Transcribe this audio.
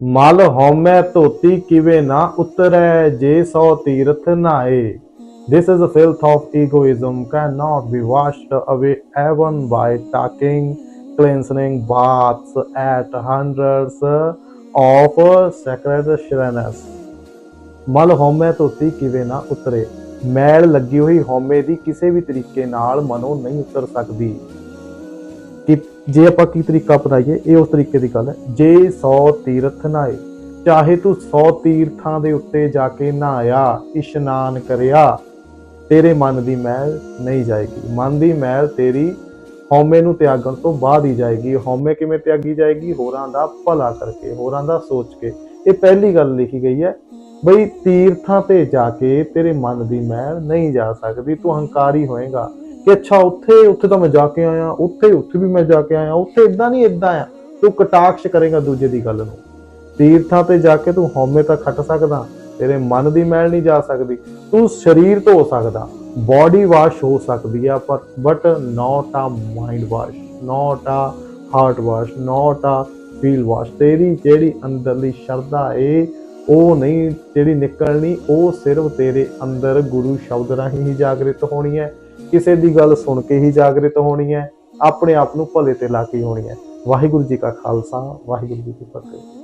ਮਲ ਹਉਮੈ ਧੋਤੀ ਕਿਵੇਂ ਨਾ ਉਤਰੈ ਜੇ ਸੋ ਤੀਰਥ ਨਾਏ This is a filth of egoism cannot be washed away even by taking cleansing baths at hundreds of sacred shrines. ਮਲ ਹਉਮੈ ਧੋਤੀ ਕਿਵੇਂ ਨਾ ਉਤਰੇ ਮੈਲ ਲੱਗੀ ਹੋਈ ਹਉਮੈ ਦੀ ਕਿਸੇ ਵੀ ਤਰੀਕੇ ਨਾਲ ਮਨੋਂ ਨਹੀਂ ਉਤਰ ਸਕਦੀ ਕਿ ਜੇ ਆਪਾਂ ਕੀ ਤਰੀਕਾ ਅਪਣਾਈਏ, ਇਹ ਉਸ ਤਰੀਕੇ ਦੀ ਗੱਲ ਹੈ। ਜੇ 100 ਤੀਰਥ ਨਾਏ, ਚਾਹੇ ਤੂੰ 100 ਤੀਰਥਾਂ ਦੇ ਉੱਤੇ ਜਾ ਕੇ ਨਹਾਇਆ ਇਸ਼ਨਾਨ ਕਰਿਆ, ਤੇਰੇ ਮਨ ਦੀ ਮੈਲ ਨਹੀਂ ਜਾਏਗੀ। ਮਨ ਦੀ ਮੈਲ ਤੇਰੀ ਹਉਮੈ ਨੂੰ ਤਿਆਗਣ ਤੋਂ ਬਾਅਦ ਹੀ ਜਾਏਗੀ। ਹਉਮੈ ਕਿਵੇਂ ਤਿਆਗੀ ਜਾਏਗੀ? ਹੋਰਾਂ ਦਾ ਭਲਾ ਕਰਕੇ, ਹੋਰਾਂ ਦਾ ਸੋਚ ਕੇ। ਇਹ ਪਹਿਲੀ ਗੱਲ ਲਿਖੀ ਗਈ ਹੈ, ਬਈ ਤੀਰਥਾਂ ਤੇ ਜਾ ਕੇ ਤੇਰੇ ਮਨ ਦੀ ਮੈਲ ਨਹੀਂ ਜਾ ਸਕਦੀ, ਤੂੰ ਹੰਕਾਰੀ ਹੋਏਗਾ। ਕਿ ਅੱਛਾ, ਉੱਥੇ ਉੱਥੇ ਤਾਂ ਮੈਂ ਜਾ ਕੇ ਆਇਆ, ਉੱਥੇ ਉੱਥੇ ਵੀ ਮੈਂ ਜਾ ਕੇ ਆਇਆ, ਉੱਥੇ ਇਦਾਂ ਨਹੀਂ ਇਦਾਂ ਆ। ਤੂੰ ਕਟਾਕਸ਼ ਕਰੇਗਾ ਦੂਜੇ ਦੀ ਗੱਲ ਨੂੰ। ਤੀਰਥਾਂ ਤੇ ਜਾ ਕੇ ਤੂੰ ਹਉਮੈ ਤਾਂ ਖੱਟ ਸਕਦਾ, ਤੇਰੇ ਮਨ ਦੀ ਮੈਲ ਨਹੀਂ ਜਾ ਸਕਦੀ, ਤੂੰ ਸਰੀਰ ਧੋ ਸਕਦਾ ਬਾਡੀ ਵਾਸ਼ ਹੋ ਸਕਦੀ ਆ, ਪਰ ਬਟ ਨਾਟ ਆ ਮਾਈਂਡ ਵਾਸ਼ ਨਾਟ ਆ ਹਾਰਟ ਵਾਸ਼ ਨਾਟ ਆ ਫੀਲ ਵਾਸ਼ ਤੇਰੀ ਜਿਹੜੀ ਅੰਦਰਲੀ ਸ਼ਰਧਾ ਏ, ਉਹ ਨਹੀਂ, ਜਿਹੜੀ ਨਿਕਲਣੀ, ਉਹ ਸਿਰਫ ਤੇਰੇ ਅੰਦਰ ਗੁਰੂ ਸ਼ਬਦ ਰਾਹੀਂ ਹੀ ਜਾਗਰਿਤ ਹੋਣੀ ਹੈ। ਕਿਸੇ ਦੀ ਗੱਲ ਸੁਣ ਕੇ ਹੀ ਜਾਗਰਿਤ ਹੋਣੀ ਹੈ, ਆਪਣੇ ਆਪ ਨੂੰ ਭਲੇ ਤੇ ਲਾ ਕੇ ਹੋਣੀ ਹੈ। ਵਾਹਿਗੁਰੂ ਜੀ ਕਾ ਖਾਲਸਾ, ਵਾਹਿਗੁਰੂ ਜੀ ਕੀ ਫਤਿਹ।